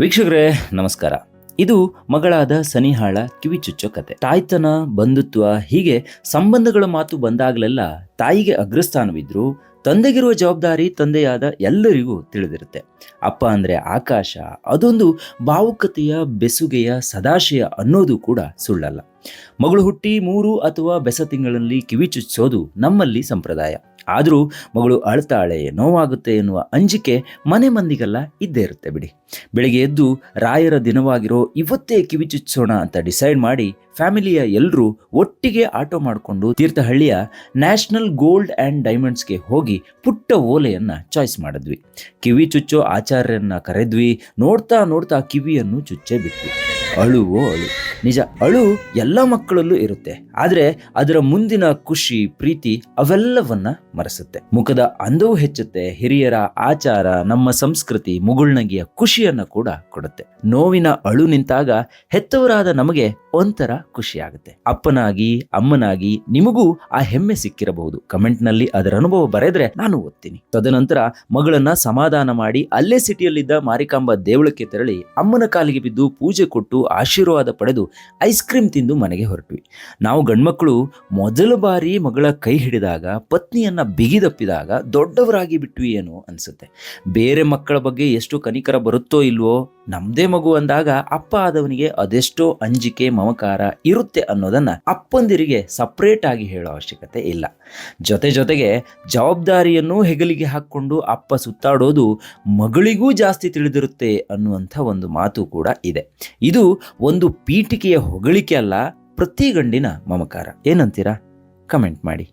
ವೀಕ್ಷಕರೇ, ನಮಸ್ಕಾರ. ಇದು ಮಗಳಾದ ಸನಿಹಾಳ ಕಿವಿ ಚುಚ್ಚೋ ಕತೆ. ತಾಯ್ತನ ಬಂಧುತ್ವ ಹೀಗೆ ಸಂಬಂಧಗಳ ಮಾತು ಬಂದಾಗಲೆಲ್ಲ ತಾಯಿಗೆ ಅಗ್ರಸ್ಥಾನವಿದ್ರು ತಂದೆಗಿರುವ ಜವಾಬ್ದಾರಿ ತಂದೆಯಾದ ಎಲ್ಲರಿಗೂ ತಿಳಿದಿರುತ್ತೆ. ಅಪ್ಪ ಅಂದರೆ ಆಕಾಶ, ಅದೊಂದು ಭಾವುಕತೆಯ ಬೆಸುಗೆಯ ಸದಾಶಯ ಅನ್ನೋದು ಕೂಡ ಸುಳ್ಳಲ್ಲ. ಮಗಳು ಹುಟ್ಟಿ ಮೂರು ಅಥವಾ ಬೆಸ ತಿಂಗಳಲ್ಲಿ ಕಿವಿ ಚುಚ್ಚೋದು ನಮ್ಮಲ್ಲಿ ಸಂಪ್ರದಾಯ. ಆದರೂ ಮಗಳು ಅಳ್ತಾಳೆ, ನೋವಾಗುತ್ತೆ ಎನ್ನುವ ಅಂಜಿಕೆ ಮನೆ ಮಂದಿಗೆಲ್ಲ ಇದ್ದೇ ಇರುತ್ತೆ ಬಿಡಿ. ಬೆಳಿಗ್ಗೆ ಎದ್ದು ರಾಯರ ದಿನವಾಗಿರೋ ಇವತ್ತೇ ಕಿವಿ ಚುಚ್ಚಿಸೋಣ ಅಂತ ಡಿಸೈಡ್ ಮಾಡಿ ಫ್ಯಾಮಿಲಿಯ ಎಲ್ಲರೂ ಒಟ್ಟಿಗೆ ಆಟೋ ಮಾಡಿಕೊಂಡು ತೀರ್ಥಹಳ್ಳಿಯ ನ್ಯಾಷನಲ್ ಗೋಲ್ಡ್ ಆ್ಯಂಡ್ ಡೈಮಂಡ್ಸ್ಗೆ ಹೋಗಿ ಪುಟ್ಟ ಓಲೆಯನ್ನು ಚಾಯ್ಸ್ ಮಾಡಿದ್ವಿ. ಕಿವಿ ಚುಚ್ಚೋ ಆಚಾರ್ಯರನ್ನ ಕರೆದ್ವಿ, ನೋಡ್ತಾ ನೋಡ್ತಾ ಕಿವಿಯನ್ನು ಚುಚ್ಚೇ ಬಿಟ್ವಿ. ಅಳುವೋ ಅಳು ನಿಜ, ಅಳು ಎಲ್ಲ ಮಕ್ಕಳಲ್ಲೂ ಇರುತ್ತೆ. ಆದರೆ ಅದರ ಮುಂದಿನ ಖುಷಿ, ಪ್ರೀತಿ ಅವೆಲ್ಲವನ್ನ ಮರೆಸುತ್ತೆ. ಮುಖದ ಅಂದವು ಹೆಚ್ಚುತ್ತೆ, ಹಿರಿಯರ ಆಚಾರ, ನಮ್ಮ ಸಂಸ್ಕೃತಿ, ಮುಗುಳ್ನಗಿಯ ಖುಷಿಯನ್ನ ಕೂಡ ಕೊಡುತ್ತೆ. ನೋವಿನ ಅಳು ನಿಂತಾಗ ಹೆತ್ತವರಾದ ನಮಗೆ ಒಂಥರ ಖುಷಿಯಾಗುತ್ತೆ ಅಪ್ಪನಾಗಿ, ಅಮ್ಮನಾಗಿ ನಿಮಗೂ ಆ ಹೆಮ್ಮೆ ಸಿಕ್ಕಿರಬಹುದು. ಕಮೆಂಟ್ನಲ್ಲಿ ಅದರ ಅನುಭವ ಬರೆದ್ರೆ ನಾನು ಓದ್ತೀನಿ. ತದನಂತರ ಮಗಳನ್ನ ಸಮಾಧಾನ ಮಾಡಿ ಅಲ್ಲೇ ಸಿಟಿಯಲ್ಲಿದ್ದ ಮಾರಿಕಾಂಬ ದೇವಳಕ್ಕೆ ತೆರಳಿ ಅಮ್ಮನ ಕಾಲಿಗೆ ಬಿದ್ದು ಪೂಜೆ ಕೊಟ್ಟು ಆಶೀರ್ವಾದ ಪಡೆದು ಐಸ್ ಕ್ರೀಮ್ ತಿಂದು ಮನೆಗೆ ಹೊರಟ್ವಿ. ನಾವು ಗಂಡ್ಮಕ್ಳು ಮೊದಲ ಬಾರಿ ಮಗಳ ಕೈ ಹಿಡಿದಾಗ, ಪತ್ನಿಯನ್ನ ಬಿಗಿದಪ್ಪಿದಾಗ ದೊಡ್ಡವರಾಗಿ ಬಿಟ್ವಿ ಏನೋ ಅನಿಸುತ್ತೆ. ಬೇರೆ ಮಕ್ಕಳ ಬಗ್ಗೆ ಎಷ್ಟು ಕನಿಕರ ಬರುತ್ತೋ ಇಲ್ವೋ, ನಮ್ದೇ ಮಗು ಅಂದಾಗ ಅಪ್ಪ ಆದವನಿಗೆ ಅದೆಷ್ಟೋ ಅಂಜಿಕೆ, ಮಮಕಾರ ಇರುತ್ತೆ ಅನ್ನೋದನ್ನ ಅಪ್ಪಂದಿರಿಗೆ ಸಪ್ರೇಟ್ ಆಗಿ ಹೇಳೋ ಅವಶ್ಯಕತೆ ಇಲ್ಲ. ಜೊತೆ ಜೊತೆಗೆ ಜವಾಬ್ದಾರಿಯನ್ನು ಹೆಗಲಿಗೆ ಹಾಕ್ಕೊಂಡು ಅಪ್ಪ ಸುತ್ತಾಡೋದು ಮಗಳಿಗೂ ಜಾಸ್ತಿ ತಿಳಿದಿರುತ್ತೆ ಅನ್ನುವಂಥ ಒಂದು ಮಾತು ಕೂಡ ಇದೆ. ಇದು ಒಂದು ಪೀಠಿಕೆಯ ಹೊಗಳಿಕೆ ಅಲ್ಲ ಪ್ರತಿ ಗಂಡಿನ ಮಮಕಾರ. ಏನಂತೀರಾ? ಕಮೆಂಟ್ ಮಾಡಿ.